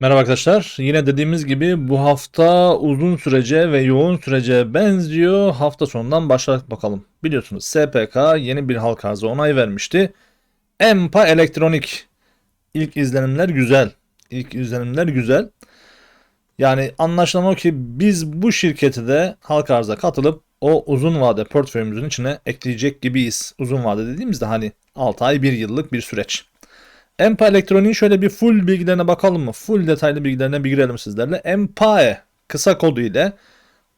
Merhaba arkadaşlar. Yine dediğimiz gibi bu hafta uzun sürece ve yoğun sürece benziyor. Hafta sonundan başlayarak bakalım. Biliyorsunuz SPK yeni bir halka arzı onay vermişti. Empa Elektronik. İlk izlenimler güzel. İlk izlenimler güzel. Yani anlaşılan o ki biz bu şirketi de halka arza katılıp o uzun vade portföyümüzün içine ekleyecek gibiyiz. Uzun vade dediğimizde hani 6 ay 1 yıllık bir süreç. Empa Elektronik'in şöyle bir full bilgilerine bakalım mı? Full detaylı bilgilerine bir girelim sizlerle. Empae kısa kodu ile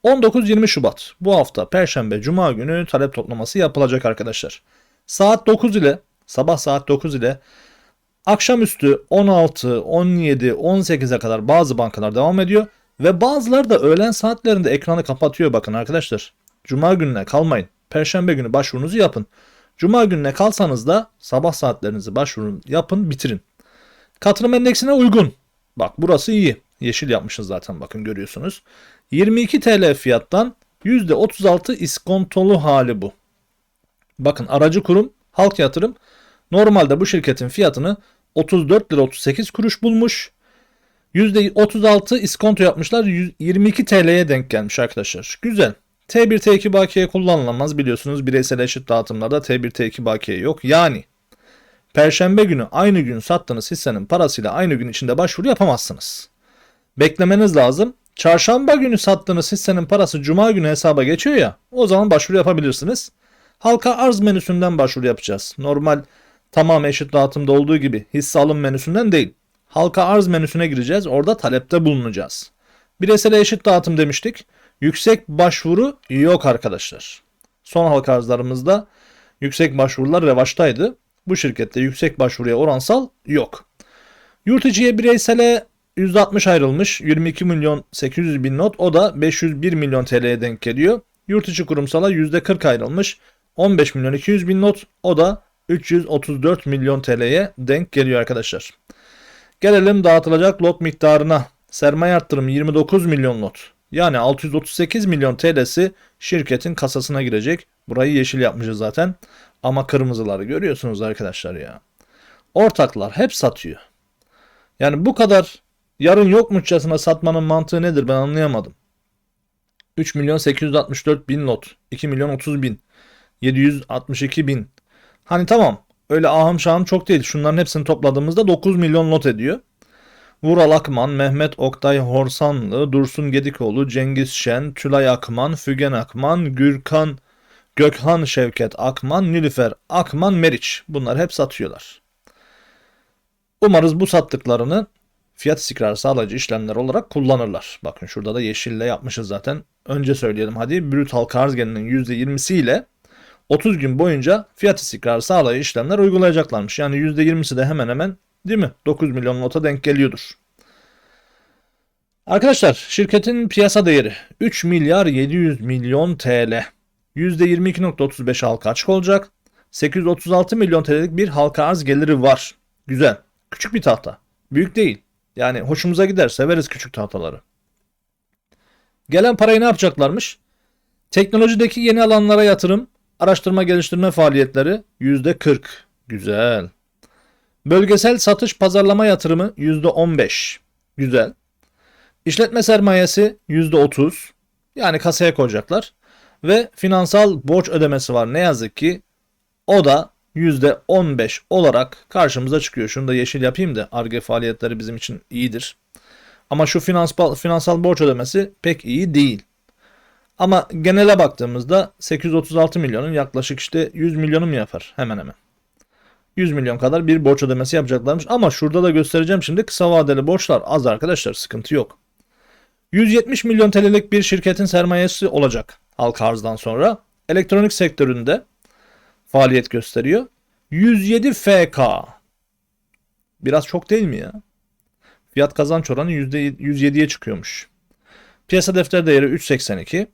19-20 Şubat bu hafta Perşembe Cuma günü talep toplaması yapılacak arkadaşlar. Saat 9 ile sabah saat 9 ile akşamüstü 16, 17, 18'e kadar bazı bankalar devam ediyor. Ve bazıları da öğlen saatlerinde ekranı kapatıyor bakın arkadaşlar. Cuma gününe kalmayın. Perşembe günü başvurunuzu yapın. Cuma gününe kalsanız da sabah saatlerinizi başvurun yapın bitirin. Katılım endeksine uygun. Bak burası iyi. Yeşil yapmışız zaten bakın görüyorsunuz. 22 TL fiyattan %36 iskontolu hali bu. Bakın aracı kurum halk yatırım normalde bu şirketin fiyatını 34 lira 38 kuruş bulmuş. %36 iskonto yapmışlar 22 TL'ye denk gelmiş arkadaşlar. Güzel. T1 T2 bakiye kullanılamaz biliyorsunuz bireysel eşit dağıtımlarda T1 T2 bakiye yok. Yani Perşembe günü aynı gün sattığınız hissenin parasıyla aynı gün içinde başvuru yapamazsınız. Beklemeniz lazım. Çarşamba günü sattığınız hissenin parası cuma günü hesaba geçiyor ya o zaman başvuru yapabilirsiniz. Halka arz menüsünden başvuru yapacağız. Normal tamam eşit dağıtımda olduğu gibi hisse alım menüsünden değil. Halka arz menüsüne gireceğiz. Orada talepte bulunacağız. Bireysel eşit dağıtım demiştik. Yüksek başvuru yok arkadaşlar. Son halka arzlarımızda yüksek başvurular revaçtaydı. Bu şirkette yüksek başvuruya oransal yok. Yurt içiye bireysele %60 ayrılmış 22 milyon 800 bin not o da 501 milyon TL'ye denk geliyor. Yurt içi kurumsala %40 ayrılmış 15 milyon 200 bin not o da 334 milyon TL'ye denk geliyor arkadaşlar. Gelelim dağıtılacak lot miktarına. Sermaye arttırımı 29 milyon lot. Yani 638 milyon TL'si şirketin kasasına girecek. Burayı yeşil yapmışız zaten. Ama kırmızıları görüyorsunuz arkadaşlar ya. Ortaklar hep satıyor. Yani bu kadar yarın yokmuşçasına satmanın mantığı nedir ben anlayamadım. 3 milyon 864 bin lot. 2 milyon 30 bin. 762 bin. Hani tamam öyle ahım şahım çok değil. Şunların hepsini topladığımızda 9 milyon lot ediyor. Vural Akman, Mehmet Oktay Horsanlı, Dursun Gedikoğlu, Cengiz Şen, Tülay Akman, Fügen Akman, Gürkan, Gökhan Şevket Akman, Nilüfer Akman, Meriç. Bunlar hep satıyorlar. Umarız bu sattıklarını fiyat istikrarı sağlayıcı işlemler olarak kullanırlar. Bakın şurada da yeşille yapmışız zaten. Önce söyleyelim hadi. Brüt halka arz gelirinin %20'si ile 30 gün boyunca fiyat istikrarı sağlayıcı işlemler uygulayacaklarmış. Yani %20'si de hemen hemen Değil mi? 9 milyon nota denk geliyordur. Arkadaşlar şirketin piyasa değeri 3 milyar 700 milyon TL. %22.35 halka açık olacak. 836 milyon TL'lik bir halka arz geliri var. Güzel. Küçük bir tahta. Büyük değil. Yani hoşumuza gider. Severiz küçük tahtaları. Gelen parayı ne yapacaklarmış? Teknolojideki yeni alanlara yatırım, araştırma geliştirme faaliyetleri %40. Güzel. Bölgesel satış pazarlama yatırımı %15. Güzel. İşletme sermayesi %30. Yani kasaya koyacaklar. Ve finansal borç ödemesi var ne yazık ki. O da %15 olarak karşımıza çıkıyor. Şunu da yeşil yapayım da ARGE faaliyetleri bizim için iyidir. Ama şu finansal, finansal borç ödemesi pek iyi değil. Ama genele baktığımızda 836 milyonun yaklaşık işte 100 milyonu mu yapar hemen hemen. 100 milyon kadar bir borç ödemesi yapacaklarmış. Ama şurada da göstereceğim şimdi kısa vadeli borçlar az arkadaşlar sıkıntı yok. 170 milyon TL'lik bir şirketin sermayesi olacak halka arzdan sonra. Elektronik sektöründe faaliyet gösteriyor. 107 FK. Biraz çok değil mi ya? Fiyat kazanç oranı %107'ye çıkıyormuş. Piyasa defter değeri 3.82.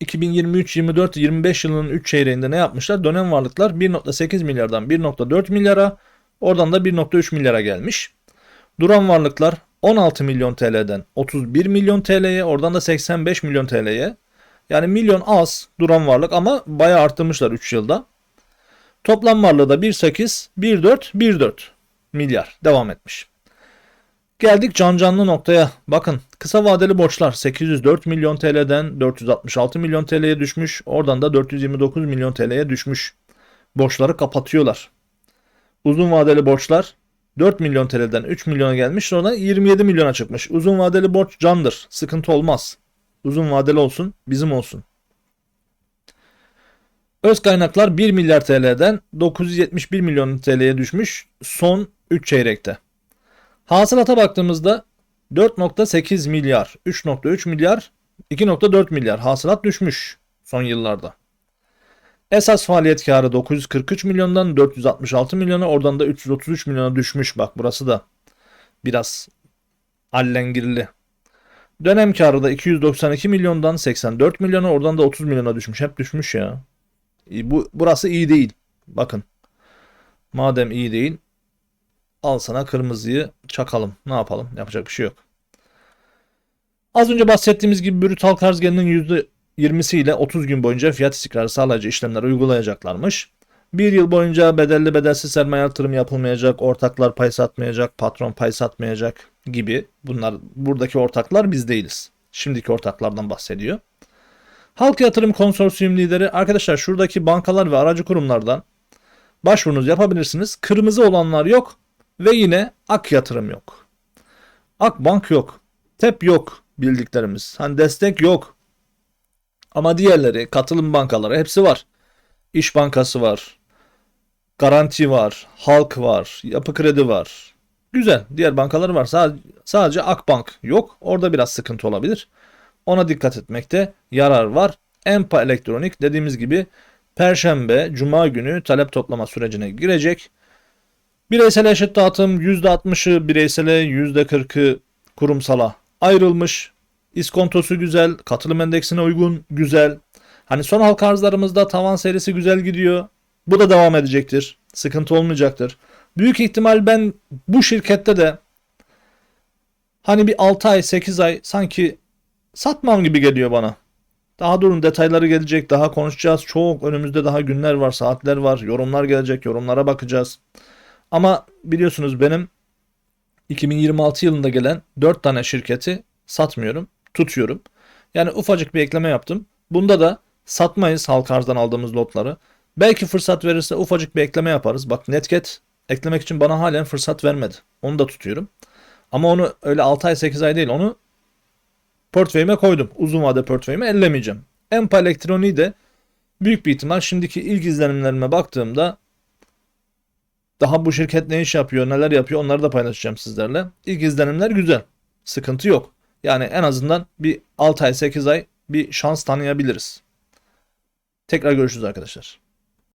2023, 24, 25 yılının 3 çeyreğinde ne yapmışlar? Dönem varlıklar 1.8 milyardan 1.4 milyara, oradan da 1.3 milyara gelmiş. Duran varlıklar 16 milyon TL'den 31 milyon TL'ye, oradan da 85 milyon TL'ye. Yani milyon az duran varlık ama bayağı arttırmışlar 3 yılda. Toplam varlığı da 1.8, 1.4, 1.4 milyar devam etmiş. Geldik can canlı noktaya. Bakın kısa vadeli borçlar 804 milyon TL'den 466 milyon TL'ye düşmüş. Oradan da 429 milyon TL'ye düşmüş. Borçları kapatıyorlar. Uzun vadeli borçlar 4 milyon TL'den 3 milyona gelmiş sonra 27 milyona çıkmış. Uzun vadeli borç candır. Sıkıntı olmaz. Uzun vadeli olsun bizim olsun. Öz kaynaklar 1 milyar TL'den 971 milyon TL'ye düşmüş son 3 çeyrekte. Hasılata baktığımızda 4.8 milyar, 3.3 milyar, 2.4 milyar hasılat düşmüş son yıllarda. Esas faaliyet karı 943 milyondan 466 milyona oradan da 333 milyona düşmüş. Bak burası da biraz allengirli. Dönem karı da 292 milyondan 84 milyona oradan da 30 milyona düşmüş. Hep düşmüş ya. Bu burası iyi değil. Bakın. Madem iyi değil al sana kırmızıyı çakalım. Ne yapalım? Yapacak bir şey yok. Az önce bahsettiğimiz gibi brüt halk arz gelirinin %20'si ile 30 gün boyunca fiyat istikrarı sağlayıcı işlemler uygulayacaklarmış. Bir yıl boyunca bedelli bedelsiz sermaye yatırımı yapılmayacak, ortaklar pay satmayacak, patron pay satmayacak gibi. Bunlar buradaki ortaklar biz değiliz. Şimdiki ortaklardan bahsediyor. Halk Yatırım Konsorsiyum lideri arkadaşlar şuradaki bankalar ve aracı kurumlardan başvurunuzu yapabilirsiniz. Kırmızı olanlar yok ve yine Ak Yatırım yok. Akbank yok. TEP yok bildiklerimiz. Hani destek yok. Ama diğerleri katılım bankaları hepsi var. İş Bankası var. Garanti var. Halk var. Yapı Kredi var. Güzel. Diğer bankalar var. Sadece, sadece Akbank yok. Orada biraz sıkıntı olabilir. Ona dikkat etmekte yarar var. Empa Elektronik dediğimiz gibi Perşembe, Cuma günü talep toplama sürecine girecek. Bireysel eşit dağıtım %60'ı bireysele %40'ı kurumsala ayrılmış. İskontosu güzel, katılım endeksine uygun, güzel. Hani son halka arzlarımızda tavan serisi güzel gidiyor. Bu da devam edecektir. Sıkıntı olmayacaktır. Büyük ihtimal ben bu şirkette de hani bir 6 ay 8 ay sanki satmam gibi geliyor bana. Daha durun detayları gelecek. Daha konuşacağız. Çok önümüzde daha günler var, saatler var. Yorumlar gelecek. Yorumlara bakacağız. Ama biliyorsunuz benim 2026 yılında gelen 4 tane şirketi satmıyorum, tutuyorum. Yani ufacık bir ekleme yaptım. Bunda da satmayız halka arzdan aldığımız lotları. Belki fırsat verirse ufacık bir ekleme yaparız. Bak Netcat eklemek için bana halen fırsat vermedi. Onu da tutuyorum. Ama onu öyle 6 ay 8 ay değil onu portföyüme koydum. Uzun vade portföyüme ellemeyeceğim. Empa Elektroniği de büyük bir ihtimal şimdiki ilk izlenimlerime baktığımda daha bu şirket ne iş yapıyor, neler yapıyor onları da paylaşacağım sizlerle. İlk izlenimler güzel. Sıkıntı yok. Yani en azından bir 6 ay 8 ay bir şans tanıyabiliriz. Tekrar görüşürüz arkadaşlar.